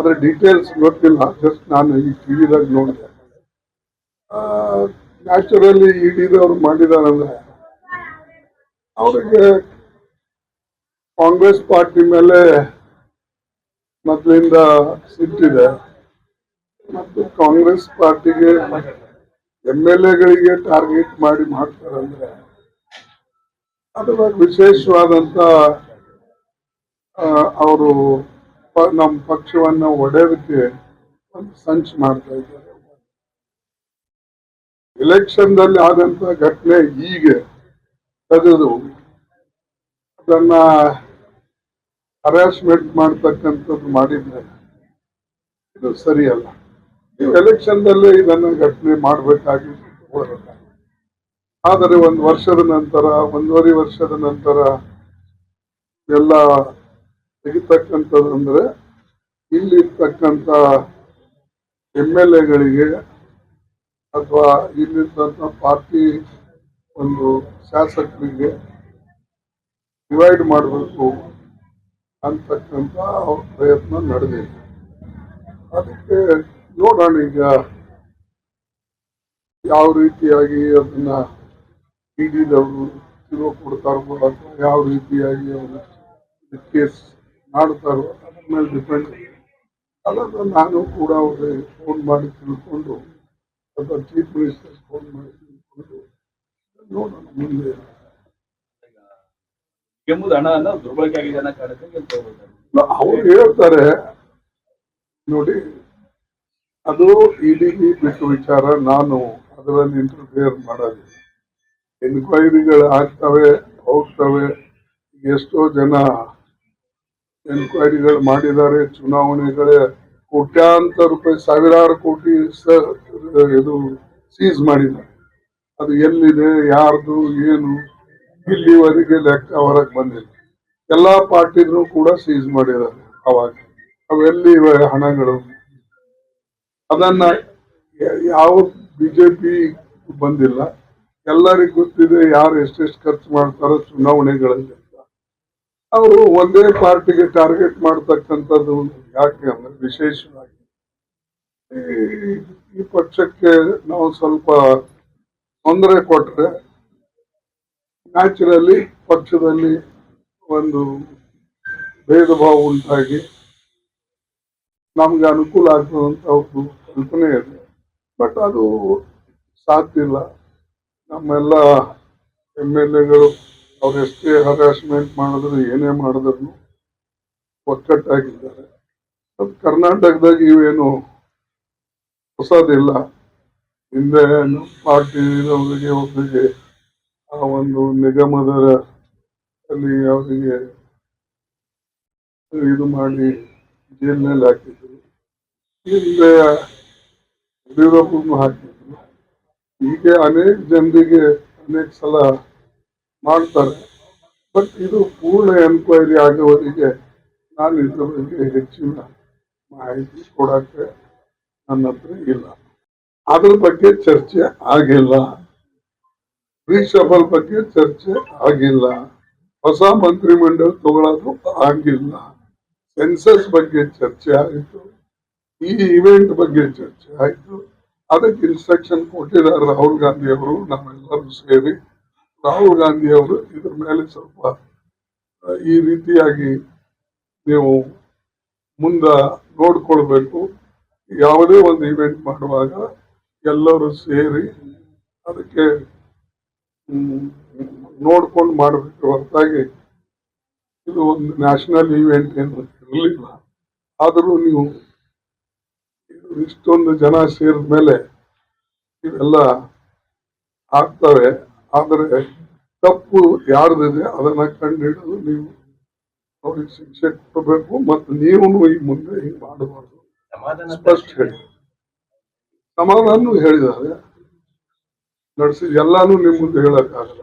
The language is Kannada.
ಅದ್ರ ಡೀಟೇಲ್ಸ್ ಗೊತ್ತಿಲ್ಲ. ಜಸ್ಟ್ ನಾನು ಈ ಟಿವಿದಾಗ ನೋಡಿದೆ. ನ್ಯಾಚುರಲಿ ಇಡಿದವ್ರು ಮಾಡಿದಾರಂದ್ರೆ ಅವರಿಗೆ ಕಾಂಗ್ರೆಸ್ ಪಾರ್ಟಿ ಮೇಲೆ ಮೊದಲಿಂದ ಸಿಟ್ಟಿದೆ. ಮತ್ತು ಕಾಂಗ್ರೆಸ್ ಪಾರ್ಟಿಗೆ ಎಂ ಎಲ್ ಎಗಳಿಗೆ ಟಾರ್ಗೆಟ್ ಮಾಡಿ ಮಾಡ್ತಾರಂದ್ರೆ ಅದರ ವಿಶೇಷವಾದಂಥ ಅವರು ನಮ್ಮ ಪಕ್ಷವನ್ನ ಒಡೆಯೋದಕ್ಕೆ ಒಂದು ಸಂಚು ಮಾಡ್ತಾ ಇದ್ದಾರೆ. ಎಲೆಕ್ಷನ್ ದಲ್ಲಿ ಆದಂತ ಘಟನೆ ಹೀಗೆ ತೆಗೆದು ಅದನ್ನ ಹರಾಸ್ಮೆಂಟ್ ಮಾಡ್ತಕ್ಕಂಥದ್ದು ಮಾಡಿದ್ರೆ ಇದು ಸರಿಯಲ್ಲ. ನೀವು ಎಲೆಕ್ಷನ್ ದಲ್ಲೇ ಇದನ್ನ ಘಟನೆ ಮಾಡಬೇಕಾಗಿತ್ತು ಆದರೆ ಒಂದು ವರ್ಷದ ನಂತರ, ಒಂದೂವರೆ ವರ್ಷದ ನಂತರ ಎಲ್ಲ ತೆಗಿತಕ್ಕಂಥದ್ದು ಅಂದ್ರೆ ಇಲ್ಲಿರ್ತಕ್ಕಂಥ ಎಂ ಎಲ್ ಎಗಳಿಗೆ ಅಥವಾ ಇಲ್ಲಿರ್ತಕ್ಕಂಥ ಪಾರ್ಟಿ ಒಂದು ಶಾಸಕರಿಗೆ ಡಿವೈಡ್ ಮಾಡಬೇಕು ಅಂತಕ್ಕಂಥ ಪ್ರಯತ್ನ ನಡೆದಿದೆ. ಅದಕ್ಕೆ ನೋಡೋಣ ಈಗ ಯಾವ ರೀತಿಯಾಗಿ ಅದನ್ನ ಇಡಿದವರು ತಿರುವು ಕೊಡ್ತಾರೋ ಅಥವಾ ಯಾವ ರೀತಿಯಾಗಿ ಅವರು ಕೇಸ್ ಮಾಡ್ತಾರೋ ಅದ್ರ ಮೇಲೆ ಡಿಪೆಂಡ್ ಅದನ್ನು ನಾನು ಕೂಡ ಅವ್ರಿಗೆ ಫೋನ್ ಮಾಡಿ ತಿಳ್ಕೊಂಡು ಅಥವಾ ಚೀಫ್ ಮಿನಿಸ್ಟರ್ ಫೋನ್ ಮಾಡಿ ತಿಳ್ಕೊಂಡು ನೋಡೋಣ ಮುಂದೆ. ಕೆಮ್ಮುದ ಹಣವನ್ನು ದುರ್ಬಳಕೆ ಆಗಿದೆ ಅನ್ನೋ ಕಾರಣಕ್ಕೆ ಅವ್ರು ಹೇಳ್ತಾರೆ ನೋಡಿ ಅದು ಇಡಿ ಬಿಟ್ಟು ವಿಚಾರ ನಾನು ಅದರಲ್ಲಿ ಇಂಟರ್ಫಿಯರ್ ಮಾಡೋದಿಲ್ಲ ಎನ್ಕ್ವೈರಿಗಳು ಆಗ್ತವೆ ಹೋಗ್ತವೆ ಎಷ್ಟೋ ಜನ ಎನ್ಕ್ವೈರಿಗಳು ಮಾಡಿದ್ದಾರೆ, ಚುನಾವಣೆಗಳೇ ಕೋಟ್ಯಾಂತರ ರೂಪಾಯಿ, ಸಾವಿರಾರು ಕೋಟಿ ಇದು ಸೀಸ್ ಮಾಡಿದ್ದಾರೆ. ಅದು ಎಲ್ಲಿದೆ, ಯಾರ್ದು, ಏನು, ಇಲ್ಲಿವರೆಗೆ ಲೆಕ್ಕ ಹೊರಗೆ ಬಂದಿಲ್ಲ. ಎಲ್ಲಾ ಪಾರ್ಟಿನೂ ಕೂಡ ಸೀಸ್ ಮಾಡಿದ್ದಾರೆ ಅವಾಗ. ಅವೆಲ್ಲಿ ಹಣಗಳು? ಅದನ್ನ ಯಾವ ಬಿಜೆಪಿ ಬಂದಿಲ್ಲ. ಎಲ್ಲರಿಗೂ ಗೊತ್ತಿದೆ ಯಾರು ಎಷ್ಟೆಷ್ಟು ಖರ್ಚು ಮಾಡ್ತಾರೋ ಚುನಾವಣೆಗಳಲ್ಲಿ. ಅವರು ಒಂದೇ ಪಾರ್ಟಿಗೆ ಟಾರ್ಗೆಟ್ ಮಾಡ್ತಕ್ಕಂಥದ್ದು ಯಾಕೆ ಅಂದ್ರೆ ವಿಶೇಷವಾಗಿ ಈ ಪಕ್ಷಕ್ಕೆ ನಾವು ಸ್ವಲ್ಪ ತೊಂದರೆ ಕೊಟ್ರೆ ನ್ಯಾಚುರಲಿ ಪಕ್ಷದಲ್ಲಿ ಒಂದು ಭೇದ ಭಾವ ಉಂಟಾಗಿ ನಮ್ಗೆ ಅನುಕೂಲ ಆಗ್ತದಂತ ಒಂದು ಕಲ್ಪನೆ ಇದೆ. ಬಟ್ ಅದು ಸಾಧ್ಯ ಇಲ್ಲ. ನಮ್ಮೆಲ್ಲ ಎಂ ಎಲ್ ಎಗಳು ಅವ್ರು ಎಷ್ಟೇ ಹರಾಸ್ಮೆಂಟ್ ಮಾಡಿದ್ರು, ಏನೇ ಮಾಡಿದ್ರು ಒಕ್ಕಟ್ಟಾಗಿದ್ದಾರೆ. ಕರ್ನಾಟಕದಾಗ ಇವೇನು ಹೊಸದಿಲ್ಲ. ಹಿಂದೆ ನಮ್ಮ ಪಾರ್ಟಿ ಅವರಿಗೆ ಒಬ್ಬರಿಗೆ ಆ ಒಂದು ನಿಗಮದ ಅಲ್ಲಿ ಅವರಿಗೆ ಇದು ಮಾಡಿ ಜೈಲಿನಲ್ಲಿ ಹಾಕಿದ್ರು. ಹಿಂದೆ ಯಡಿಯೂರಪ್ಪನು ಹಾಕಿದ್ರು. ಹೀಗೆ ಅನೇಕ ಜನರಿಗೆ ಅನೇಕ ಸಲ ಮಾಡ್ತಾರೆ. ಬಟ್ ಇದು ಪೂರ್ಣ ಎನ್ಕ್ವೈರಿ ಆಗುವವರೆಗೆ ನಾನು ಇದ್ರ ಬಗ್ಗೆ ಹೆಚ್ಚಿನ ಮಾಹಿತಿ ಕೊಡಕ್ಕೆ ನನ್ನ ಹತ್ರ ಇಲ್ಲ. ಅದ್ರ ಬಗ್ಗೆ ಚರ್ಚೆ ಆಗಿಲ್ಲ. ರೀಶಫಲ್ ಬಗ್ಗೆ ಚರ್ಚೆ ಆಗಿಲ್ಲ. ಹೊಸ ಮಂತ್ರಿಮಂಡಲ ತಗೊಳ್ಳೋದು ಆಗಿಲ್ಲ. ಸೆನ್ಸಸ್ ಬಗ್ಗೆ ಚರ್ಚೆ ಆಯಿತು. ಈ ಇವೆಂಟ್ ಬಗ್ಗೆ ಚರ್ಚೆ ಆಯಿತು. ಅದಕ್ಕೆ ಇನ್ಸ್ಟ್ರಕ್ಷನ್ ಕೊಟ್ಟಿದ್ದಾರೆ ರಾಹುಲ್ ಗಾಂಧಿ ಅವರು ನಾವೆಲ್ಲರೂ ಸೇರಿ. ರಾಹುಲ್ ಗಾಂಧಿ ಅವರು ಇದ್ರ ಮೇಲೆ ಸ್ವಲ್ಪ ಈ ರೀತಿಯಾಗಿ ನೀವು ಮುಂದ ನೋಡ್ಕೊಳ್ಬೇಕು. ಯಾವುದೇ ಒಂದು ಇವೆಂಟ್ ಮಾಡುವಾಗ ಎಲ್ಲರೂ ಸೇರಿ ಅದಕ್ಕೆ ನೋಡ್ಕೊಂಡು ಮಾಡಬೇಕು ಹೊರತಾಗಿ. ಇದು ಒಂದು ನ್ಯಾಷನಲ್ ಇವೆಂಟ್ ಏನು ಇರಲಿಲ್ಲ. ಆದರೂ ನೀವು ಇಷ್ಟೊಂದು ಜನ ಸೇರಿದ ಮೇಲೆ ಇವೆಲ್ಲ ಆಗ್ತವೆ. ಆದರೆ ತಪ್ಪು ಯಾರ್ದಿದೆ ಅದನ್ನ ಕಂಡುಹಿಡಿದು ನೀವು ಅವ್ರಿಗೆ ಶಿಕ್ಷೆ ಕೊಡಬೇಕು ಮತ್ತು ನೀವು ಈ ಮುಂದೆ ಹಿಂಗೆ ಮಾಡಬಾರ್ದು. ಸ್ಪಷ್ಟ ಹೇಳಿ. ಸಮಾಧಾನ ಹೇಳಿದ್ದಾರೆ. ನಡೆಸಿ ಎಲ್ಲಾನು ನಿಮ್ಮ ಮುಂದೆ ಹೇಳಕ್ಕಾಗಲ್ಲ.